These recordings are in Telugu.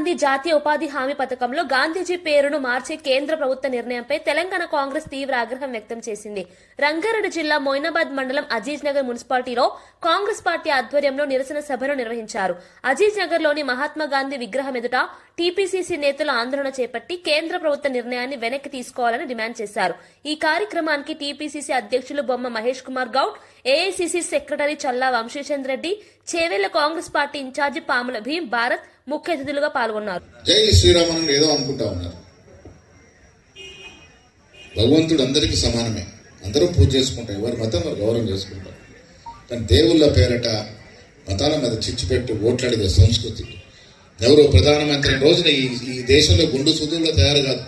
గాంధీ జాతీయ ఉపాధి హామీ పథకంలో గాంధీజీ పేరును మార్చే కేంద్ర ప్రభుత్వ నిర్ణయంపై తెలంగాణ కాంగ్రెస్ తీవ్ర ఆగ్రహం వ్యక్తం చేసింది. రంగారెడ్డి జిల్లా మొయినాబాద్ మండలం అజీజ్ నగర్ మున్సిపాలిటీలో కాంగ్రెస్ పార్టీ ఆధ్వర్యంలో నిరసన సభను నిర్వహించారు. అజీజ్ నగర్లోని మహాత్మా గాంధీ విగ్రహం ఎదుట టీపీసీసీ నేతలు ఆందోళన చేపట్టి కేంద్ర ప్రభుత్వ నిర్ణయాన్ని వెనక్కి తీసుకోవాలని డిమాండ్ చేశారు. ఈ కార్యక్రమానికి టీపీసీసీ అధ్యక్షులు Bomma Mahesh Kumar Goud AICC secretary Challa Vamshichandra Reddy Chevella Congress party incharge Pamula Bheem Bharath ముఖ్య అతిథులుగా పాల్గొన్నారు. జై శ్రీరామన్ ఏదో అనుకుంటా ఉన్నారు. భగవంతుడు అందరికీ సమానమే. అందరూ పూజ చేసుకుంటాం. ఎవరి మతం వారు గౌరవం చేసుకుంటాం. కానీ దేవుళ్ళ పేరట మతాల మీద చిచ్చిపెట్టి ఓట్లాడిన సంస్కృతి. ఎవరో ప్రధానమంత్రి రోజున ఈ ఈ దేశంలో గుండు సుదుల్లో తయారు కాదు.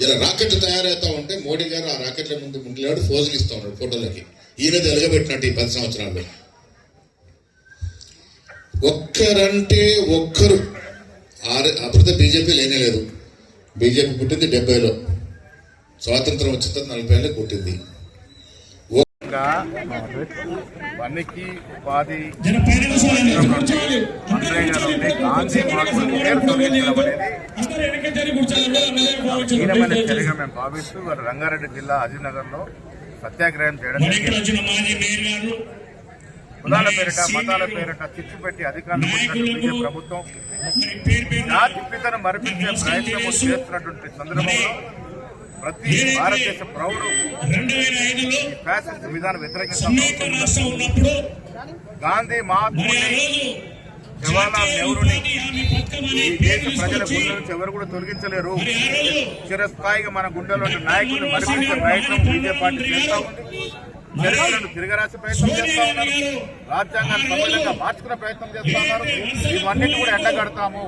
ఇలా రాకెట్ తయారవుతా ఉంటే మోడీ గారు ఆ రాకెట్ల ముందు ముందులాడు ఫోజులు ఇస్తా ఉన్నాడు ఫోటోలకి. ఈయన తెలగబెట్టినట్టు ఈ పది సంవత్సరాల్లో ఒక్కరంటే ఒక్కరు. ఆరు అభివృద్ధి బీజేపీ లేనే లేదు. బీజేపీ పుట్టింది డెబ్బైలో. స్వాతంత్రం వచ్చిన తర్వాత నలభై ఏళ్ళకి పుట్టింది. పనికి ఉపాధి గాంధీ. హీనమైన చర్యగా మేము భావిస్తూ వారు రంగారెడ్డి జిల్లా అజీనగర్లో సత్యాగ్రహం చేయడం కులాల పేరిట మతాల పేరిట చిచ్చు పెట్టి అధికారులు ప్రభుత్వం జాతి పితను మరిపించే ప్రయత్నం చేస్తున్నటువంటి సందర్భంలో ప్రతి భారతదేశ ప్రౌఢు ఫ్యాసిస్ట్ విధానం ఉన్నప్పుడు గాంధీ మహాత్ముని జవహర్లాల్ నెహ్రూని ఈ దేశ ప్రజల గుండెల నుంచి ఎవరు కూడా తొలగించలేరు. చిరస్థాయిగా మన గుండెలో నాయకులు మరిపించే ప్రయత్నం బీజేపీ పార్టీ చేస్తా ఉంది. తిరగరాసే ప్రయత్నం చేస్తా ఉన్నారు. రాజ్యాంగాన్ని మార్చుకునే ప్రయత్నం చేస్తా ఉన్నారు. ఇవన్నిటి కూడా ఎండగడతాము.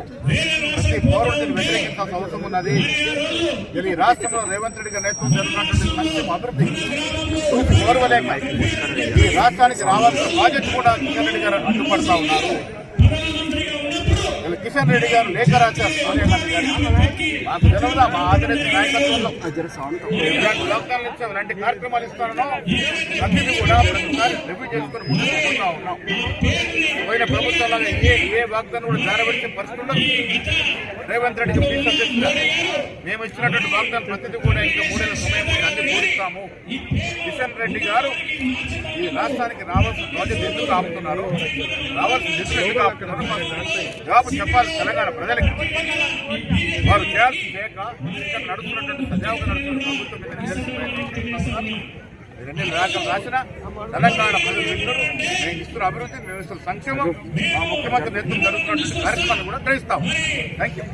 ప్రతి పౌరుడిని వ్యతిరేకించాల్సిన అవసరం ఉన్నది. ఇది రాష్ట్రంలో రేవంత్ రెడ్డి గారి నేతృత్వం జరుగుతున్నటువంటి సంక్షేమ అభివృద్ధి. చూసి ఓర్వలేక ఈ రాష్ట్రానికి రావాల్సిన ప్రాజెక్టు కూడా కిషన్ రెడ్డి గారు అడ్డుపడతా ఉన్నారు. కిషన్ రెడ్డి గారు లేఖ రాశారు. మాకు తెలియదా మా ఆదరించిన నాయకత్వంలో ఇలాంటి లోక్డాన్ ఇచ్చాం ఇలాంటి కార్యక్రమాలు ఇస్తానో ప్రతిదీ కూడా ప్రతిసారి రివ్యూ చేసుకుని ముందుకు ఉన్నాం. పోయిన ప్రభుత్వంలో ఏ ఏ వాగ్దానం కూడా జారబెట్టే పరిస్థితి ఉండదు. రేవంత్ రెడ్డి మేము ఇచ్చినటువంటి వాగ్దానం ప్రతిదీ కూడా ఇంకా మూడేళ్ళ సమయం ఉంది, కిషన్ రెడ్డి గారు ఈ రాష్ట్రానికి రావాల్సిన ప్రాజెక్ట్ ఎందుకు ఆపుతున్నారు? రావాల్సిన నిధులు ఎందుకు ఆపుతున్నారు? జవాబు చెప్పాలి తెలంగాణ ప్రజలకి. వారు చేయాల్సి లేక ఇక్కడ నడుస్తున్నటువంటి సజావుగా నడుస్తున్న ప్రభుత్వం రెండు రాకలు రాసిన తెలంగాణ ప్రజలు వింటారు. మేము ఇస్తున్న అభివృద్ధి మేము ఇస్తున్న సంక్షేమం మా ముఖ్యమంత్రి నేతృత్వం జరుగుతున్నటువంటి కార్యక్రమాన్ని కూడా గ్రహిస్తాం థ్యాంక్ యూ